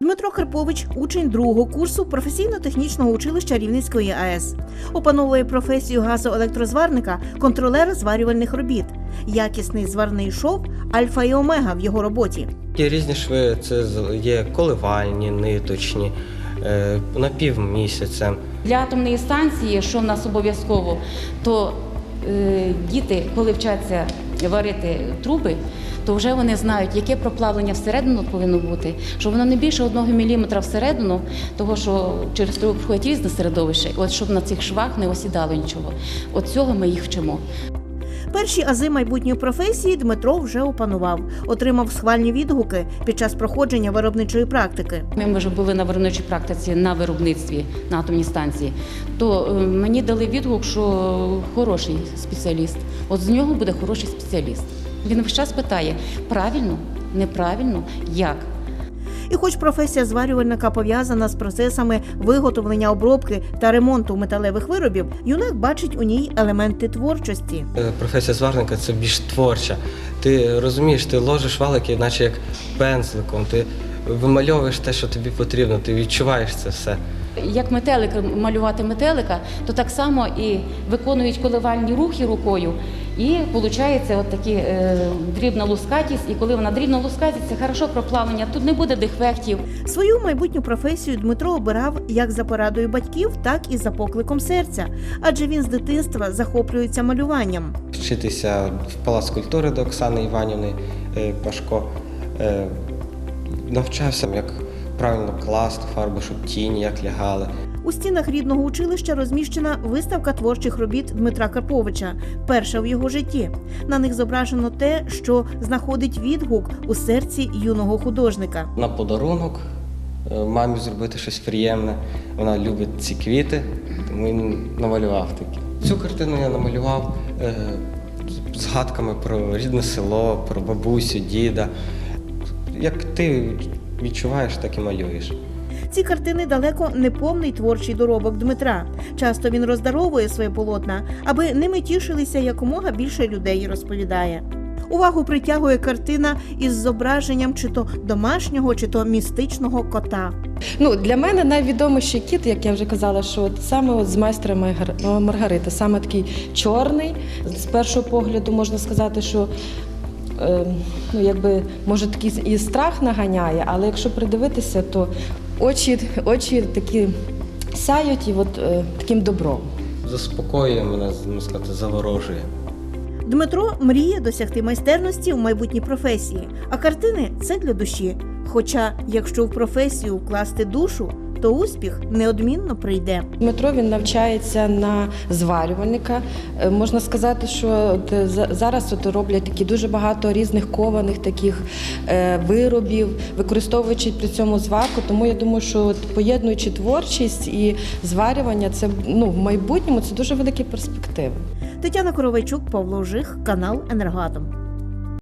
Дмитро Карпович учень другого курсу професійно-технічного училища Рівненської АЕС. Опановує професію газоелектрозварника, контролера зварювальних робіт. Якісний зварний шов альфа і омега в його роботі. Є різні шви, це з- є коливальні, ниточні, е, на півмісяця. Для атомної станції, що в нас обов'язково, то е, діти, коли вчаться варити труби, то вже вони знають, яке проплавлення всередину повинно бути, щоб воно не більше одного міліметра всередину, того що через трубу проходить різне середовище, от щоб на цих швах не осідало нічого. От цього ми їх вчимо. Перші ази майбутньої професії Дмитро вже опанував, отримав схвальні відгуки під час проходження виробничої практики. Ми вже були на виробничій практиці на виробництві на атомній станції. То е, мені дали відгук, що хороший спеціаліст. От з нього буде хороший спеціаліст. Він весь час питає правильно, неправильно, як. І хоч професія зварювальника пов'язана з процесами виготовлення обробки та ремонту металевих виробів, юнак бачить у ній елементи творчості. Е, Професія зварника це більш творча. Ти розумієш, ти ложиш валики, наче як пензликом, ти вимальовуєш те, що тобі потрібно, ти відчуваєш це все. Як метелик малювати метелика, то так само і виконують коливальні рухи рукою. І виходить от такі е, дрібна лускатість. І коли вона дрібна лускатість, це хорошо проплавлення. Тут не буде дефектів. Свою майбутню професію Дмитро обирав як за порадою батьків, так і за покликом серця, адже він з дитинства захоплюється малюванням. Вчитися в палац культури до Оксани Іванівни е, Пашко. Е, Навчався, як правильно класти фарбу, щоб тіні як лягали. У стінах рідного училища розміщена виставка творчих робіт Дмитра Карповича, перша в його житті. На них зображено те, що знаходить відгук у серці юного художника. на подарунок е, мамі зробити щось приємне. Вона любить ці квіти, тому він намалював такі. Цю картину я намалював е, згадками про рідне село, про бабусю, діда. Як ти відчуваєш, так і малюєш. Ці картини далеко не повний творчий доробок Дмитра. Часто він роздаровує своє полотна, аби ними тішилися якомога більше людей, розповідає. Увагу притягує картина із зображенням чи то домашнього, чи то містичного кота. Ну, для мене найвідоміший кіт, як я вже казала, що от саме от з майстра Маргар- Маргарити, саме такий чорний. З першого погляду можна сказати, що е, ну, якби, може такий і страх наганяє, але якщо придивитися, то очі, очі такі сяють і от, е, таким добром. Заспокоює мене, можна сказати, заворожує. Дмитро мріє досягти майстерності в майбутній професії, а картини це для душі. Хоча, якщо в професію вкласти душу, то успіх неодмінно прийде. Дмитро він навчається на зварювальника. Е, Можна сказати, що е, за- зараз от роблять такі дуже багато різних кованих таких е, виробів, використовуючи при цьому зварку. Тому я думаю, що от поєднуючи творчість і зварювання, це ну в майбутньому це дуже великі перспективи. Тетяна Коровайчук, Павло Жих, канал Енергоатом.